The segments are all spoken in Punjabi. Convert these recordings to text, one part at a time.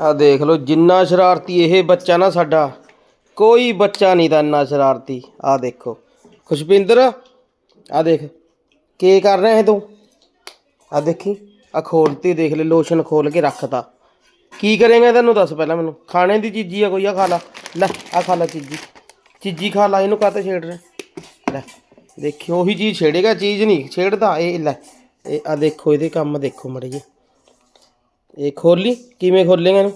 ਆ ਦੇਖ ਲਓ, ਜਿੰਨਾ ਸ਼ਰਾਰਤੀ ਇਹ ਬੱਚਾ ਨਾ ਸਾਡਾ, ਕੋਈ ਬੱਚਾ ਨਹੀਂ ਤਾਂ ਇੰਨਾ ਸ਼ਰਾਰਤੀ। ਆ ਦੇਖੋ, ਖੁਸ਼ਪਿੰਦਰ, ਆ ਦੇਖ, ਕੀ ਕਰ ਰਿਹਾ ਹੈ ਤੂੰ? ਆ ਦੇਖੀ, ਆ ਖੋਲਤੀ ਦੇਖ ਲੈ ਲੋਸ਼ਨ ਖੋਲ ਕੇ ਰੱਖਤਾ। ਕੀ ਕਰੇਗਾ ਤੈਨੂੰ ਦੱਸ ਪਹਿਲਾਂ ਮੈਨੂੰ। ਖਾਣੇ ਦੀ ਚੀਜ਼ੀ ਆ ਕੋਈ, ਆ ਖਾ ਲਾ। ਲੈ, ਆ ਖਾ ਲਾ ਚੀਜ਼ੀ। ਚੀਜ਼ੀ ਖਾ ਲਾ, ਇਹਨੂੰ ਕਾਤੇ ਛੇੜ ਰਿਹਾ? ਲੈ ਦੇਖਿਓ ਉਹੀ ਚੀਜ਼ ਛੇੜੇਗਾ, ਚੀਜ਼ ਨਹੀਂ, ਛੇੜਦਾ। ਇਹ ਲੈ, ਇਹ ਆ ਦੇਖੋ, ਇਹਦੇ ਕੰਮ ਦੇਖੋ ਮੜੇ ਜੀ ਇਹ ਖੋਲੀ? ਕਿਵੇਂ ਖੋਲੇਗਾ ਇਹਨੂੰ?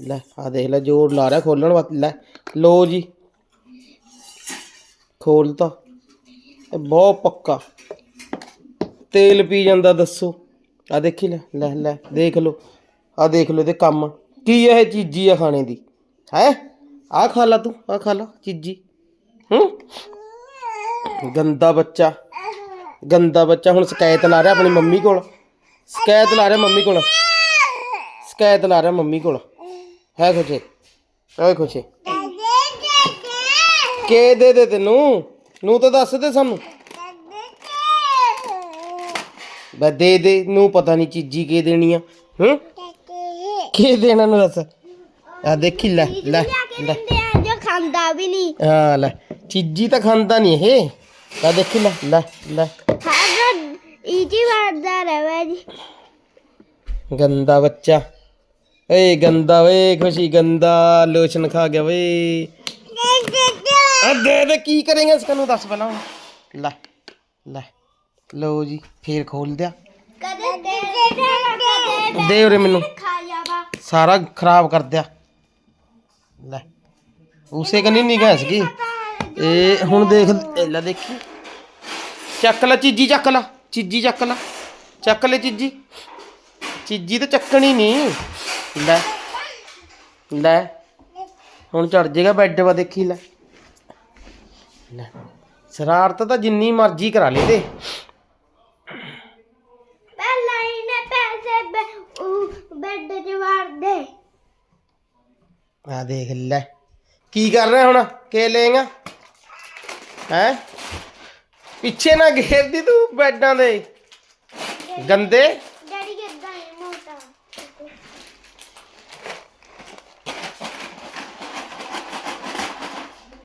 ਲੈ ਆ ਦੇਖ ਲੈ, ਜੋਰ ਲਾ ਰਿਹਾ ਖੋਲਣ ਵਾਸਤੇ। ਲੈ ਲੋ ਜੀ। ਖੋਲਤਾ ਇਹ ਬਹੁਤ ਪੱਕਾ। ਤੇਲ ਪੀ ਜਾਂਦਾ, ਦੱਸੋ। ਆ ਦੇਖੀ ਲੈ ਲੈ ਲੈ, ਦੇਖ ਲੋ ਆ ਦੇਖ ਲਓ ਇਹਦੇ ਕੰਮ। ਕੀ ਇਹ ਚੀਜ਼ੀ ਆ ਖਾਣੇ ਦੀ? ਹੈ? ਆ ਖਾ ਲਾ ਤੂੰ ਆ ਖਾ ਲਾ, ਚੀਜ਼ੀ। ਹੂੰ? ਗੰਦਾ ਬੱਚਾ। ਗੰਦਾ ਬੱਚਾ, ਹੁਣ ਸ਼ਿਕਾਇਤ ਲਾ ਰਿਹਾ ਆਪਣੀ ਮੰਮੀ ਕੋਲ। ਸ਼ਿਕਾਇਤ ਲਾ ਰਿਹਾ ਮੰਮੀ ਕੋਲ। ਸ਼ਿਕਾਇਤ ਲਾ ਰਿਹਾ ਮੰਮੀ ਕੋਲ। ਹੈ ਖੁਸ਼ੇ ਹੈ ਖੁਸ਼ੇ। ਕੇ ਦੇ ਦੇ ਤੈਨੂੰ? ਨੂੰ ਤਾਂ ਦੱਸ ਦੇ ਸਾਨੂੰ। ਬੈ ਦੇ ਦੇ ਨੂੰ ਪਤਾ ਨਹੀਂ ਚੀਜ਼ੀ ਕੇ ਦੇਣੀ ਆ। ਹੂੰ? ਕੇ ਦੇਣਾ ਨੂੰ ਦੱਸ। ਆ ਦੇਖੀ ਲੈ ਲੈ ਲੈ। ਜੋ ਖਾਂਦਾ ਵੀ ਨਹੀਂ ਹਾਂ ਲੈ। ਚੀਜ਼ੀ ਤਾਂ ਖਾਂਦਾ ਨਹੀਂ ਇਹ। ਆ ਦੇਖੀ ਲੈ ਲੈ ਲੈ। ਹਾਂ ਇਜੀ ਵਾਰਦਾ ਰਵੇ ਜੀ। ਗੰਦਾ ਬੱਚਾ। ਏ ਗੰਦਾ ਵੇ ਖੁਸ਼ੀ ਗੰਦਾ ਲੋਸ਼ਨ ਖਾ ਗਿਆ ਵੇ ਆ ਦੇ ਦੇ ਕੀ ਕਰੇਗਾ ਇਸ ਨੂੰ ਦੱਸ ਪਹਿਲਾਂ। ਲੈ ਲੈ ਲਓ ਜੀ ਫੇਰ ਖੋਲ ਦਿਆ। ਦੇ ਉਰੇ ਮੈਨੂੰ। ਸਾਰਾ ਖਰਾਬ ਕਰ ਦਿਆ। ਲੈ ਉਸੇ ਕਨੀ ਨਹੀਂ ਗੈਸ ਕੀ? ਇਹ ਹੁਣ ਦੇਖ ਲੈ ਦੇਖੀ। ਚੱਕ ਲੈ ਚੀਜੀ ਚੱਕ ਲੈ ਚੀਜੀ ਚੱਕ ਲੈ। ਚੱਕ ਲੈ ਚੀਜੀ। ਚੀਜੀ ਤਾਂ ਚੱਕਣੀ ਨਹੀਂ। ਲੈ ਲੈ। ਹੁਣ ਚੜ ਜਾਏਗਾ ਬੈੱਡ 'ਵਾ ਦੇਖੀ ਲੈ। ਲੈ। ਸ਼ਰਾਰਤ ਤਾਂ ਜਿੰਨੀ ਮਰਜ਼ੀ ਕਰਾ ਲੈ ਤੇ। ਪਹਿਲਾਂ ਇਹਨੇ ਪੈਸੇ ਬੈ- ਉਹ ਬੈੱਡ 'ਚ ਵਾਰ ਦੇ। ਆ ਦੇਖ ਲੈ। ਕੀ ਕਰ ਰਿਹਾ ਹੁਣ? ਕੇ ਲੇਗਾ ਹੈ? ਪਿੱਛੇ ਨਾ ਘੇਰਦੀ ਤੂੰ ਬੈਡਾਂ ਦੇ। ਗੰਦੇ।